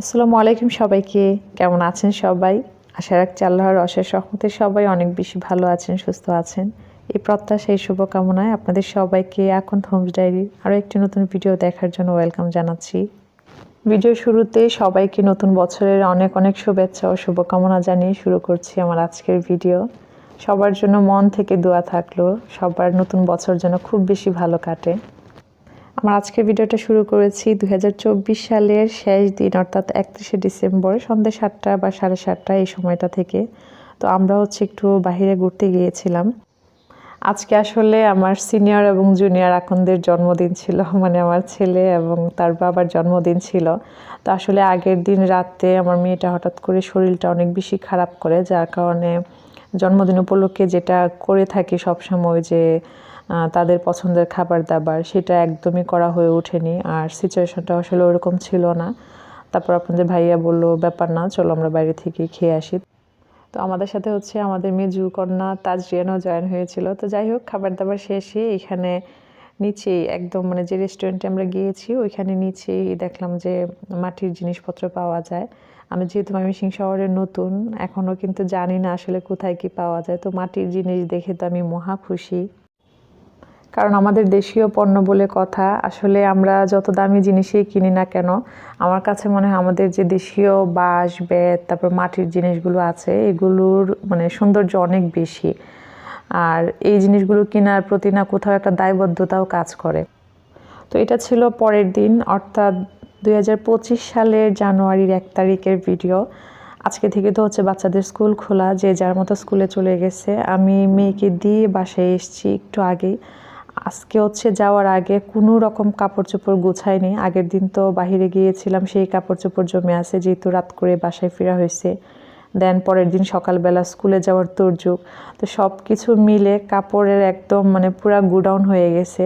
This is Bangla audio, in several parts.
আসসালামু আলাইকুম সবাইকে। কেমন আছেন সবাই? আশা রাখছি আল্লাহর অশেষ রহমতে সবাই অনেক বেশি ভালো আছেন, সুস্থ আছেন। এই প্রত্যাশা এই শুভকামনায় আপনাদের সবাইকে এখন হোমস ডায়েরি আরও একটি নতুন ভিডিও দেখার জন্য ওয়েলকাম জানাচ্ছি। ভিডিও শুরুতে সবাইকে নতুন বছরের অনেক অনেক শুভেচ্ছা ও শুভকামনা জানিয়ে শুরু করছি আমার আজকের ভিডিও সবার জন্য মন থেকে দোয়া থাকল, সবার নতুন বছর যেন খুব বেশি ভালো কাটে। আমার আজকের ভিডিওটা শুরু করেছি দু হাজার চব্বিশ সালের শেষ দিন, অর্থাৎ একত্রিশে ডিসেম্বর, সন্ধ্যে সাতটা বা সাড়ে সাতটা এই সময়টা থেকে। তো আমরা হচ্ছে একটু বাহিরে ঘুরতে গিয়েছিলাম। আজকে আসলে আমার সিনিয়র এবং জুনিয়র আকনদের জন্মদিন ছিল মানে আমার ছেলে এবং তার বাবার জন্মদিন ছিল। তো আসলে আগের দিন রাতে আমার মেয়েটা হঠাৎ করে শরীরটা অনেক বেশি খারাপ করে, যার কারণে জন্মদিন উপলক্ষে যেটা করে থাকি সবসময় যে তাদের পছন্দের খাবার দাবার, সেটা একদমই করা হয়ে ওঠেনি। আর সিচুয়েশনটা আসলে ওরকম ছিল না। তারপর আপনাদের ভাইয়া বলল, ব্যাপার না, চলো আমরা বাইরে থেকে খেয়ে আসি। তো আমাদের সাথে হচ্ছে আমাদের মেজু কন্যা তাজরিয়ানও জয়েন হয়েছিল। তো যাই হোক, খাবার দাবার শেষে এখানে নিচেই একদম মানে যে রেস্টুরেন্টে আমরা গিয়েছি, ওইখানে নিচেই দেখলাম যে মাটির জিনিসপত্র পাওয়া যায়। আমি যেহেতু ময়মনসিং শহরে নতুন এখনও কিন্তু জানি না আসলে কোথায় কি পাওয়া যায়। তো মাটির জিনিস দেখে তো আমি মহা খুশি। কারণ আমাদের দেশীয় পণ্য বলে কথা, আসলে আমরা যত দামি জিনিসই কিনি না কেন, আমার কাছে মনে হয় আমাদের যে দেশীয় বাঁশ, বেত, তারপর মাটির জিনিসগুলো আছে, এগুলোর মানে সৌন্দর্য অনেক বেশি। আর এই জিনিসগুলো কেনার প্রতি না কোথাও একটা দায়বদ্ধতাও কাজ করে। তো এটা ছিল পরের দিন, অর্থাৎ দু হাজার পঁচিশ সালের জানুয়ারির এক তারিখের ভিডিও। আজকে থেকে তো হচ্ছে বাচ্চাদের স্কুল খোলা, যে যার মতো স্কুলে চলে গেছে। আমি মেয়েকে দিয়ে বাসায় এসেছি একটু আগেই। আজকে হচ্ছে যাওয়ার আগে কোনো রকম কাপড় চোপড় গুছাইনি। আগের দিন তো বাহিরে গিয়েছিলাম, সেই কাপড় চোপড় জমে আছে, যেহেতু রাত করে বাসায় ফেরা হয়েছে। দেন পরের দিন সকালবেলা স্কুলে যাওয়ার তোরযুগ তো সব কিছু মিলে কাপড়ের একদম মানে পুরা গুডাউন হয়ে গেছে।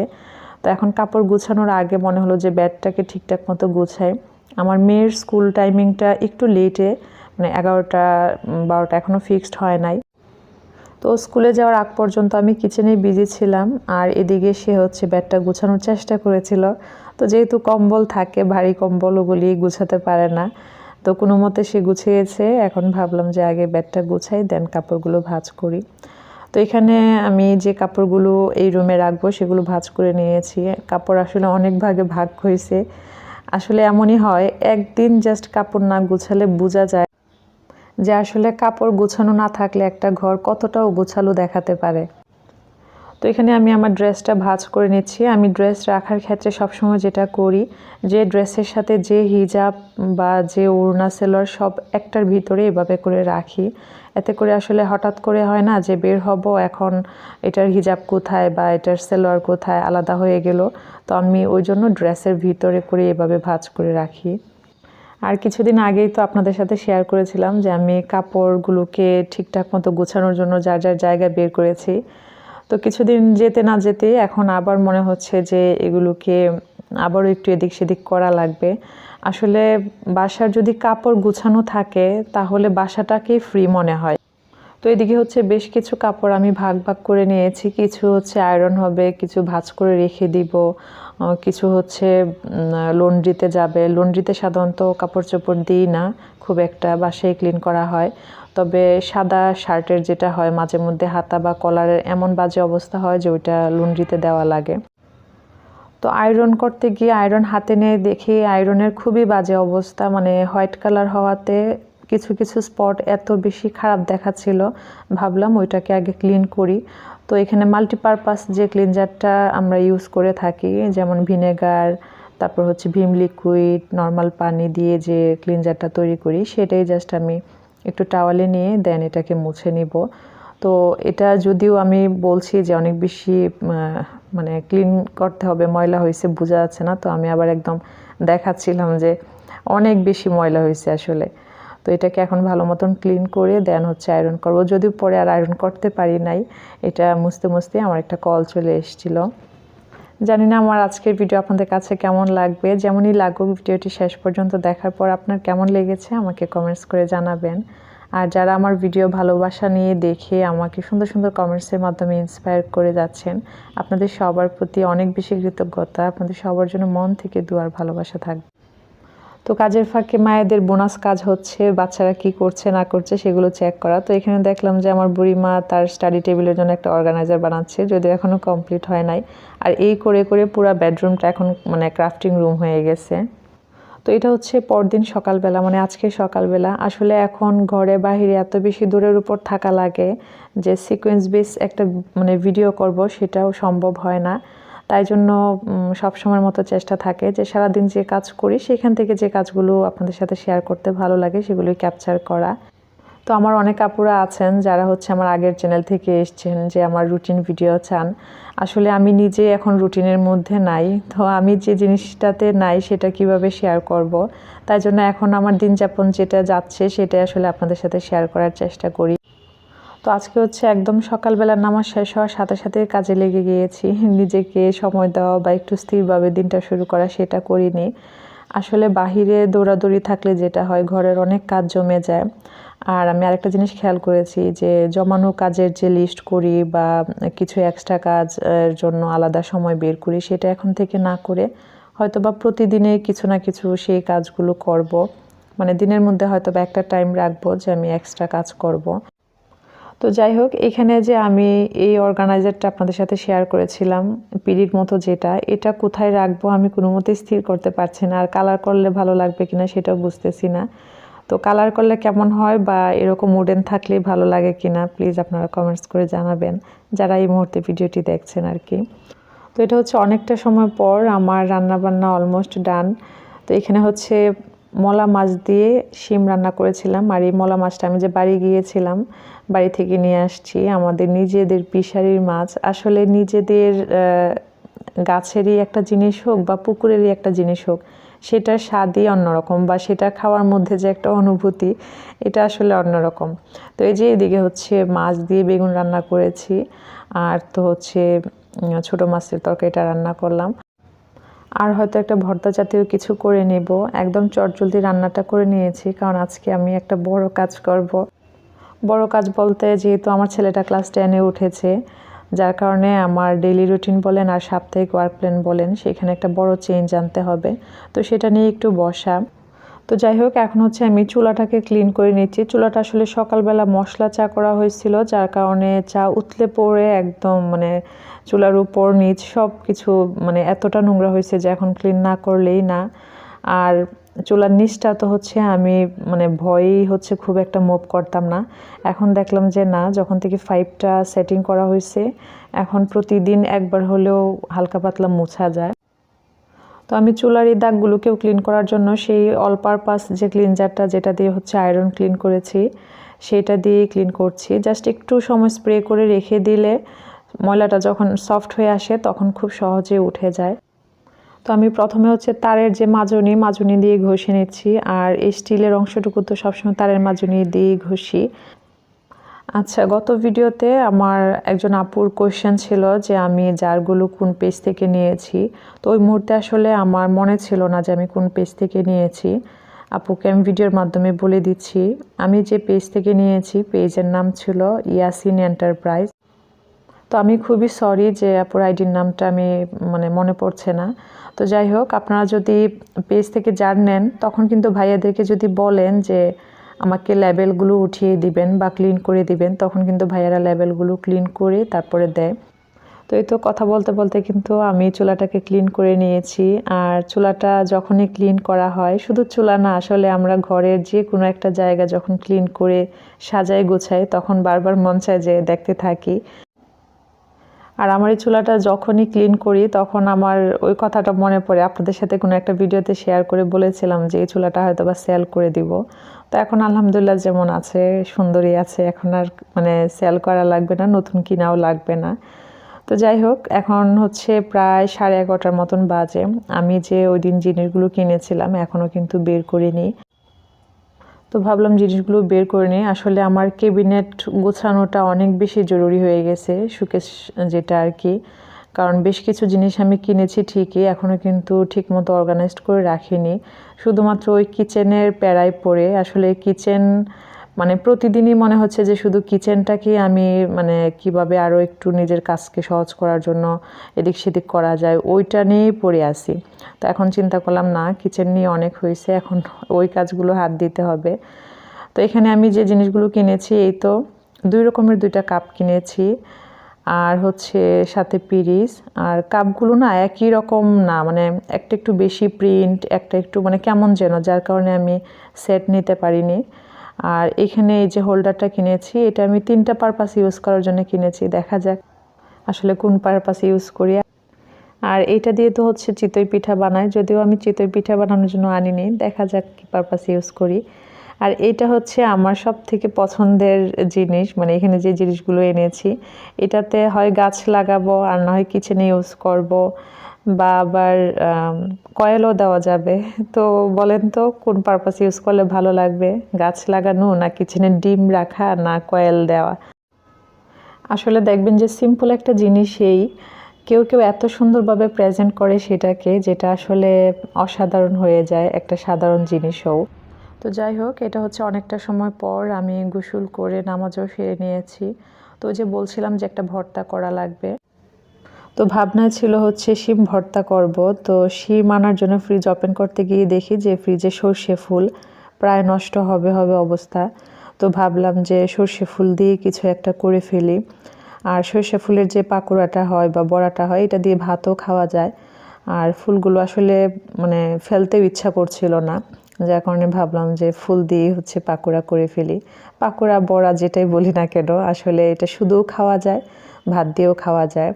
তো এখন কাপড় গুছানোর আগে মনে হলো যে ব্যাগটাকে ঠিকঠাক মতো গুছাই। আমার মেয়ের স্কুল টাইমিংটা একটু লেটে মানে এগারোটা বারোটা এখনও ফিক্সড হয় নাই। তো স্কুলে যাওয়ার আগ পর্যন্ত আমি কিচেনে বিজি ছিলাম, আর এদিকে সে হচ্ছে ব্যাগটা গুছানোর চেষ্টা করেছিল। তো যেহেতু কম্বল থাকে, ভারী কম্বল ওগুলি গুছাতে পারে না। তো কোনো মতে সে গুছিয়েছে, এখন ভাবলাম যে আগে ব্যাগটা গুছাই, দেন কাপড়গুলো ভাজ করি। তো এখানে আমি যে কাপড়গুলো এই রুমে রাখব, সেগুলো ভাজ করে নিয়েছি। কাপড় আসলে অনেক ভাগে ভাগ হয়েছে। আসলে এমনই হয়, একদিন জাস্ট কাপড় না গুছালে বোঝা যায় যে আসলে কাপড় গোছানো না থাকলে একটা ঘর কতটাও গোছালো দেখাতে পারে। তো এখানে আমি আমার ড্রেসটা ভাজ করে নিচ্ছি। আমি ড্রেস রাখার ক্ষেত্রে সবসময় যেটা করি, যে ড্রেসের সাথে যে হিজাব বা যে ওড়না সেলর সব একটার ভিতরে এভাবে করে রাখি। এতে করে আসলে হঠাৎ করে হয় না যে বের হব, এখন এটার হিজাব কোথায় বা এটার সেলোয়ার কোথায়, আলাদা হয়ে গেল। তো আমি ওই জন্য ড্রেসের ভিতরে করে এভাবে ভাজ করে রাখি। আর কিছুদিন আগেই তো আপনাদের সাথে শেয়ার করেছিলাম যে আমি কাপড়গুলোকে ঠিকঠাক মতো গোছানোর জন্য যার যার জায়গা বের করেছি। তো কিছুদিন যেতে না যেতে এখন আবার মনে হচ্ছে যে এগুলোকে আবারও একটু এদিক সেদিক করা লাগবে। আসলে বাসার যদি কাপড় গুছানো থাকে, তাহলে বাসাটাকেই ফ্রি মনে হয়। তো এদিকে হচ্ছে বেশ কিছু কাপড় আমি ভাগ ভাগ করে নিয়েছি। কিছু হচ্ছে আয়রন হবে, কিছু ভাজ করে রেখে দিব কিছু হচ্ছে লন্ড্রিতে যাবে। লন্ড্রিতে সাধারণত কাপড় চোপড় দিই না, খুব একটা বাসায় ক্লিন করা হয়। তবে সাদা শার্টের যেটা হয়, মাঝে মধ্যে হাতা বা কলারের এমন বাজে অবস্থা হয় যে ওইটা লন্ড্রিতে দেওয়া লাগে। তো আয়রন করতে গিয়ে আয়রন হাতে নিয়ে দেখি আয়রনের খুবই বাজে অবস্থা। মানে হোয়াইট কালার হওয়াতে কিছু কিছু স্পট এত বেশি খারাপ দেখাচ্ছিল, ভাবলাম ওইটাকে আগে ক্লিন করি। তো এখানে মাল্টিপারপাস যে ক্লিনজারটা আমরা ইউজ করে থাকি, যেমন ভিনেগার তারপর হচ্ছে ভিম লিকুইড নর্মাল পানি দিয়ে যে ক্লিনজারটা তৈরি করি, সেটাই জাস্ট আমি একটু টাওয়ালে নিয়ে দেন এটাকে মুছে নিব। তো এটা যদিও আমি বলছি যে অনেক বেশি মানে ক্লিন করতে হবে, ময়লা হয়েছে বোঝা যাচ্ছে না। তো আমি আবার একদম দেখাচ্ছিলাম যে অনেক বেশি ময়লা হয়েছে আসলে। তো এটাকে এখন ভালো মতন ক্লিন করে দেন হচ্ছে আয়রন করব। যদিও পরে আর আয়রন করতে পারি নাই, এটা মুছতে মুছতে আমার একটা কল চলে এসেছিল। জানি না আমার আজকের ভিডিও আপনাদের কাছে কেমন লাগবে। যেমনই লাগুক, ভিডিওটি শেষ পর্যন্ত দেখার পর আপনার কেমন লেগেছে আমাকে কমেন্টস করে জানাবেন। আর যারা আমার ভিডিও ভালোবাসা নিয়ে দেখে আমাকে সুন্দর সুন্দর কমেন্টসের মাধ্যমে ইন্সপায়ার করে যাচ্ছেন, আপনাদের সবার প্রতি অনেক বেশি কৃতজ্ঞতা। আপনাদের সবার জন্য মন থেকে দুয়ার ভালোবাসা থাকবে। তো কাজের ফাঁকে মায়েদের বোনাস কাজ হচ্ছে, বাচ্চারা কি করছে, না করছে সেগুলো চেক করা। তো এখানে দেখলাম যে আমার বুড়ি মা তার স্টাডি টেবিলের জন্য একটা অর্গানাইজার বানাচ্ছে, যদিও এখনও কমপ্লিট হয় নাই। আর এই করে করে পুরো বেডরুমটা এখন মানে ক্রাফটিং রুম হয়ে গেছে। তো এটা হচ্ছে পরদিন সকালবেলা মানে আজকে সকালবেলা। আসলে এখন ঘরে বাহিরে এত বেশি দূরের উপর থাকা লাগে যে সিকোয়েন্স বেস একটা মানে ভিডিও করব, সেটাও সম্ভব হয় না। তাই জন্য সব সবসময়ের মতো চেষ্টা থাকে যে সারাদিন যে কাজ করি, সেখান থেকে যে কাজগুলো আপনাদের সাথে শেয়ার করতে ভালো লাগে সেগুলো ক্যাপচার করা। তো আমার অনেক আপুরা আছেন যারা হচ্ছে আমার আগের চ্যানেল থেকে এসছেন, যে আমার রুটিন ভিডিও চান। আসলে আমি নিজে এখন রুটিনের মধ্যে নাই। তো আমি যে জিনিসটাতে নাই, সেটা কীভাবে শেয়ার করব? তাই জন্য এখন আমার দিন যাপন যেটা যাচ্ছে সেটা আসলে আপনাদের সাথে শেয়ার করার চেষ্টা করি। তো আজকে হচ্ছে একদম সকালবেলা নামাজ শেষ হওয়ার সাথে সাথে কাজে লেগে গিয়েছি। নিজেকে সময় দেওয়া বা একটু স্থিরভাবে দিনটা শুরু করা সেটা করিনি। আসলে বাহিরে দৌড়াদৌড়ি থাকলে যেটা হয়, ঘরের অনেক কাজ জমে যায়। আর আমি আরেকটা জিনিস খেয়াল করেছি যে জমানো কাজের যে লিস্ট করি বা কিছু এক্সট্রা কাজ জন্য আলাদা সময় বের করি সেটা এখন থেকে না করে হয়তো বা প্রতিদিনে কিছু না কিছু সেই কাজগুলো করব। মানে দিনের মধ্যে হয়তো বা একটা টাইম রাখব যে আমি এক্সট্রা কাজ করব। তো যাই হোক, এখানে যে আমি এই অর্গানাইজারটা আপনাদের সাথে শেয়ার করেছিলাম, পিড়ির মতো যেটা, এটা কোথায় রাখব আমি কোনো মতে স্থির করতে পারছি না। আর কালার করলে ভালো লাগবে কিনা সেটাও বুঝতেছি না। তো কালার করলে কেমন হয় বা এরকম উডেন থাকলে ভালো লাগে কিনা প্লিজ আপনারা কমেন্টস করে জানাবেন, যারা এই মুহূর্তে ভিডিওটি দেখছেন আর কি। তো এটা হচ্ছে অনেকটা সময় পর আমার রান্নাবান্না অলমোস্ট ডান তো এখানে হচ্ছে মলা মাছ দিয়ে শিম রান্না করেছিলাম, আর এই মলা মাছটা আমি যে বাড়ি গিয়েছিলাম বাড়ি থেকে নিয়ে আসছি। আমাদের নিজেদের পিসারির মাছ। আসলে নিজেদের গাছেরই একটা জিনিস হোক বা পুকুরেরই একটা জিনিস হোক, সেটার স্বাদই অন্যরকম বা সেটা খাওয়ার মধ্যে যে একটা অনুভূতি, এটা আসলে অন্যরকম। তো এই যে এদিকে হচ্ছে মাছ দিয়ে বেগুন রান্না করেছি, আর তো হচ্ছে ছোটো মাছের তরকারিটা রান্না করলাম। আর হয়তো একটা ভর্তা জাতীয় কিছু করে নেব। একদম চটজলদি রান্নাটা করে নিয়েছি, কারণ আজকে আমি একটা বড় কাজ করব। বড় কাজ বলতে যেহেতু আমার ছেলেটা ক্লাস টেনে উঠেছে, যার কারণে আমার ডেইলি রুটিন বলেন আর সাপ্তাহিক ওয়ার্ক প্ল্যান বলেন, সেখানে একটা বড় চেঞ্জ আনতে হবে। তো সেটা নিয়ে একটু বসা। তো যাই হোক, এখন হচ্ছে আমি চুলাটাকে ক্লিন করে নিচ্ছি। চুলাটা আসলে সকালবেলা মশলা চা করা হয়েছিল, যার কারণে চা উতলে পড়ে একদম মানে চুলার উপর নিচ সব কিছু মানে এতটা নোংরা হয়েছে যে এখন ক্লিন না করলেই না। আর চুলার নিচটা তো হচ্ছে আমি মানে ভয়েই হচ্ছে খুব একটা মুভ করতাম না। এখন দেখলাম যে না, যখন থেকে ফাইভটা সেটিং করা হয়েছে, এখন প্রতিদিন একবার হলেও হালকা পাতলা মোছা যায়। তো আমি চুলার এই দাগগুলোকেও ক্লিন করার জন্য সেই অল পারপাস যে ক্লিনজারটা যেটা দিয়ে হচ্ছে আয়রন ক্লিন করেছি, সেটা দিয়েই ক্লিন করছি। জাস্ট একটু সময় স্প্রে করে রেখে দিলে ময়লাটা যখন সফট হয়ে আসে, তখন খুব সহজে উঠে যায়। তো আমি প্রথমে হচ্ছে তারের যে মাজনি মাজনি দিয়ে ঘষে নিচ্ছি। আর এই স্টিলের অংশটুকু তো সবসময় তারের মাজনি দিয়ে ঘষি। আচ্ছা গত ভিডিওতে আমার একজন আপুর কোয়েশ্চেন ছিল যে আমি জারগুলো কোন পেজ থেকে নিয়েছি। তো ওই মুহূর্তে আসলে আমার মনে ছিল না যে আমি কোন পেজ থেকে নিয়েছি। আপুকে আমি ভিডিওর মাধ্যমে বলে দিচ্ছি, আমি যে পেজ থেকে নিয়েছি, পেজের নাম ছিল ইয়াসিন এন্টারপ্রাইজ। তো আমি খুবই সরি যে আপুর আইডির নামটা আমি মানে মনে পড়ছে না। তো যাই হোক, আপনারা যদি পেজ থেকে জার নেন, তখন কিন্তু ভাইয়াদেরকে যদি বলেন যে আমাকে লেবেলগুলো উঠিয়ে দিবেন বা ক্লিন করে দিবেন, তখন কিন্তু ভাইয়ারা লেবেলগুলো ক্লিন করে তারপরে দেয়। তো এই তো কথা বলতে বলতে কিন্তু আমি চুলাটাকে ক্লিন করে নিয়েছি। আর চুলাটা যখনই ক্লিন করা হয়, শুধু চুলা না, আসলে আমরা ঘরের যে কোনো একটা জায়গা যখন ক্লিন করে সাজাই গোছাই তখন বারবার মন চায় যে দেখতে থাকি। আর আমার এই চুলাটা যখনই ক্লিন করি, তখন আমার ওই কথাটা মনে পড়ে। আপনাদের সাথে কোনো একটা ভিডিওতে শেয়ার করে বলেছিলাম যে এই চুলাটা হয়তো বা সেল করে দিব। তো এখন আলহামদুলিল্লাহ যেমন আছে সুন্দরী আছে। এখন আর মানে সেল করা লাগবে না, নতুন কিনাও লাগবে না। তো যাই হোক, এখন হচ্ছে প্রায় সাড়ে এগারোটার মতন বাজে। আমি যে ওই দিন জিনিসগুলো কিনেছিলাম, এখনও কিন্তু বের করিনি। তো ভাবলাম জিনিসগুলো বের করে নিই। আসলে আমার কেবিনেট গোছানোটা অনেক বেশি জরুরি হয়ে গেছে সুকেশ যেটা আর কি। কারণ বেশ কিছু জিনিস আমি কিনেছি ঠিকই এখনও কিন্তু ঠিকমতো অর্গানাইজড করে রাখিনি। শুধুমাত্র ওই কিচেনের প্যারায় পড়ে। আসলে কিচেন মানে প্রতিদিনই মনে হচ্ছে যে শুধু কিচেনটাকে আমি মানে কীভাবে আরও একটু নিজের কাজকে সহজ করার জন্য এদিক সেদিক করা যায়, ওইটা নিয়েই পড়ে আসি তো এখন চিন্তা করলাম, না কিচেন নিয়ে অনেক হয়েছে, এখন ওই কাজগুলো হাত দিতে হবে। তো এখানে আমি যে জিনিসগুলো কিনেছি, এই তো দুই রকমের দুইটা কাপ কিনেছি। আর হচ্ছে সাথে পিরিস আর কাপগুলো না, একই রকম না মানে একটা একটু বেশি প্রিন্ট একটা একটু মানে কেমন যেন, যার কারণে আমি সেট নিতে পারিনি। আর এখানে এই যে হোল্ডারটা কিনেছি, এটা আমি তিনটা পারপাস ইউজ করার জন্য কিনেছি, দেখা যাক আসলে কোন পারপাস ইউজ করি। আর এটা দিয়ে তো হচ্ছে চিতই পিঠা বানাই, যদিও আমি চিতই পিঠা বানানোর জন্য আনিনি, দেখা যাক কী পারপাস ইউজ করি। আর এটা হচ্ছে আমার সব থেকে পছন্দের জিনিস মানে এখানে যে জিনিসগুলো এনেছি, এটাতে হয় গাছ লাগাবো আর না হয় কিচেনে ইউজ করব বা আবার কয়েলও দেওয়া যাবে। তো বলেন তো, কোন পারপাস ইউজ করলে ভালো লাগবে? গাছ লাগানো না কিচেনে ডিম রাখা না কয়েল দেওয়া? আসলে দেখবেন যে সিম্পল একটা জিনিসেই কেউ কেউ এত সুন্দরভাবে প্রেজেন্ট করে সেটাকে, যেটা আসলে অসাধারণ হয়ে যায় একটা সাধারণ জিনিসও। তো যাই হোক, এটা হচ্ছে অনেকটা সময় পর আমি গোসল করে নামাজও সেরে নিয়েছি। তো যে বলছিলাম যে একটা ভর্তা করা লাগবে। তো ভাবনা ছিল হচ্ছে শিম ভর্তা করব। তো শিম আনার জন্য ফ্রিজ ওপেন করতে গিয়ে দেখি যে ফ্রিজে সর্ষে ফুল। প্রায় নষ্ট হবে হবে অবস্থা। তো ভাবলাম যে সর্ষে ফুল দিয়ে কিছু একটা করে ফেলি। আর সর্ষে ফুলের যে পাকোড়াটা হয় বা বড়াটা হয়, এটা দিয়ে ভাতও খাওয়া যায়। আর ফুলগুলো আসলে মানে ফেলতেও ইচ্ছা করছিল না। যার কারণে ভাবলাম যে ফুল দিয়ে হচ্ছে পাকোড়া করে ফেলি। পাকোড়া, বড়া যেটাই বলি না কেন, আসলে এটা শুধুও খাওয়া যায়, ভাত দিয়েও খাওয়া যায়।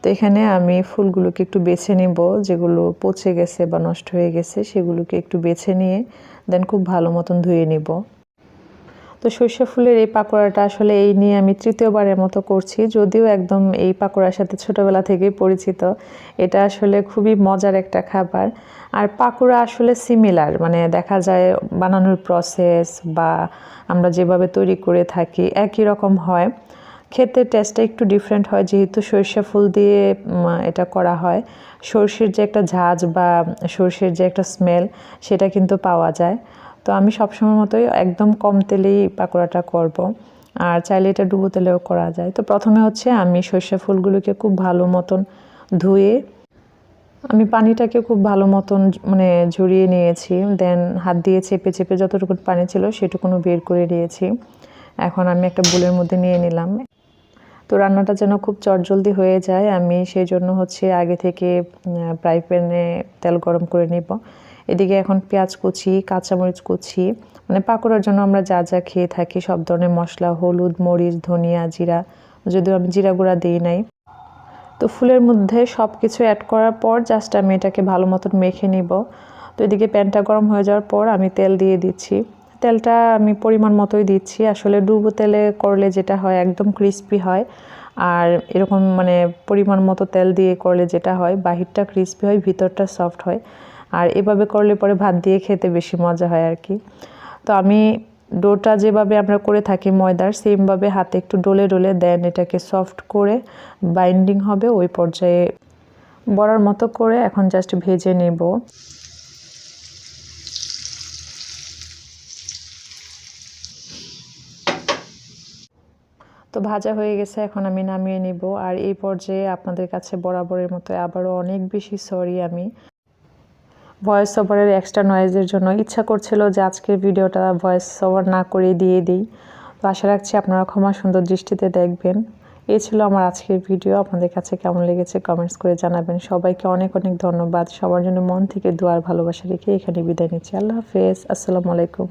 তো এখানে আমি ফুলগুলোকে একটু বেছে নিব, যেগুলো পচে গেছে বা নষ্ট হয়ে গেছে, সেগুলোকে একটু বেছে নিয়ে দেন খুব ভালো মতন ধুয়ে নিব। তো সর্ষে ফুলের এই পাকোড়াটা আসলে এই নিয়ে আমি তৃতীয়বারের মতো করছি, যদিও একদম এই পাকোড়ার সাথে ছোটোবেলা থেকেই পরিচিত। এটা আসলে খুবই মজার একটা খাবার। আর পাকোড়া আসলে সিমিলার মানে দেখা যায় বানানোর প্রসেস বা আমরা যেভাবে তৈরি করে থাকি একই রকম হয়। খেতে টেস্টটা একটু ডিফারেন্ট হয়, যেহেতু সর্ষে ফুল দিয়ে এটা করা হয়। সর্ষের যে একটা ঝাঁজ বা সর্ষের যে একটা স্মেল সেটা কিন্তু পাওয়া যায়। তো আমি সবসময় মতোই একদম কম তেলেই পাকোড়াটা করব। আর চাইলে এটা ডুবো তেলেও করা যায়। তো প্রথমে হচ্ছে আমি সর্ষে ফুলগুলোকে খুব ভালো মতন ধুয়ে, আমি পানিটাকে খুব ভালো মতন মানে ঝরিয়ে নিয়েছি। দেন হাত দিয়ে চেপে চেপে যতটুকু পানি ছিল সেটুকুনো বের করে নিয়েছি এখন আমি একটা বুলের মধ্যে নিয়ে নিলাম। তো রান্নাটা যেন খুব চটজলদি হয়ে যায়, আমি সেই জন্য হচ্ছে আগে থেকে ফ্রাই প্যানে তেল গরম করে নিব। এদিকে এখন পেঁয়াজ কুচি, কাঁচামরিচ কুচি মানে পাকোড়ার জন্য আমরা যা যা খেয়ে থাকি, সব ধরনের মশলা, হলুদ, মরিচ, ধনিয়া, জিরা, যদিও আমি জিরা গুঁড়া দিই নাই। তো ফুলের মধ্যে সব কিছু অ্যাড করার পর জাস্ট আমি এটাকে ভালো মতন মেখে নিব। তো এদিকে প্যানটা গরম হয়ে যাওয়ার পর আমি তেল দিয়ে দিচ্ছি। তেলটা আমি পরিমাণ মতোই দিচ্ছি। আসলে ডুবো তেলে করলে যেটা হয়, একদম ক্রিস্পি হয়। আর এরকম মানে পরিমাণ মতো তেল দিয়ে করলে যেটা হয়, বাহিরটা ক্রিস্পি হয়, ভিতরটা সফট হয়। আর এভাবে করলে পরে ভাত দিয়ে খেতে বেশি মজা হয় আর কি। তো আমি ডোটা যেভাবে আমরা করে থাকি ময়দার, সেমভাবে হাতে একটু ডলে ডলে দেন এটাকে সফট করে বাইন্ডিং হবে ওই পর্যায়ে বড়ার মতো করে এখন জাস্ট ভেজে নেব। তো ভাজা হয়ে গেছে, এখন আমি নামিয়ে নিব। আর এই পর্যায়ে আপনাদের কাছে বরাবরের মতো আবারও অনেক বেশি সরি আমি। ভয়েস ওভারের এক্সট্রা নয়েজের জন্য ইচ্ছা করছিল যে আজকের ভিডিওটা ভয়েস ওভার না করে দিয়ে দিই। তো আশা রাখছি আপনারা ক্ষমা সুন্দর দৃষ্টিতে দেখবেন। এই ছিল আমার আজকের ভিডিও। আপনাদের কাছে কেমন লেগেছে কমেন্টস করে জানাবেন। সবাইকে অনেক অনেক ধন্যবাদ। সবার জন্য মন থেকে দোয়ার ভালোবাসা রেখে এখানে বিদায় নিচ্ছি। আল্লাহ হাফেজ। আসসালামু আলাইকুম।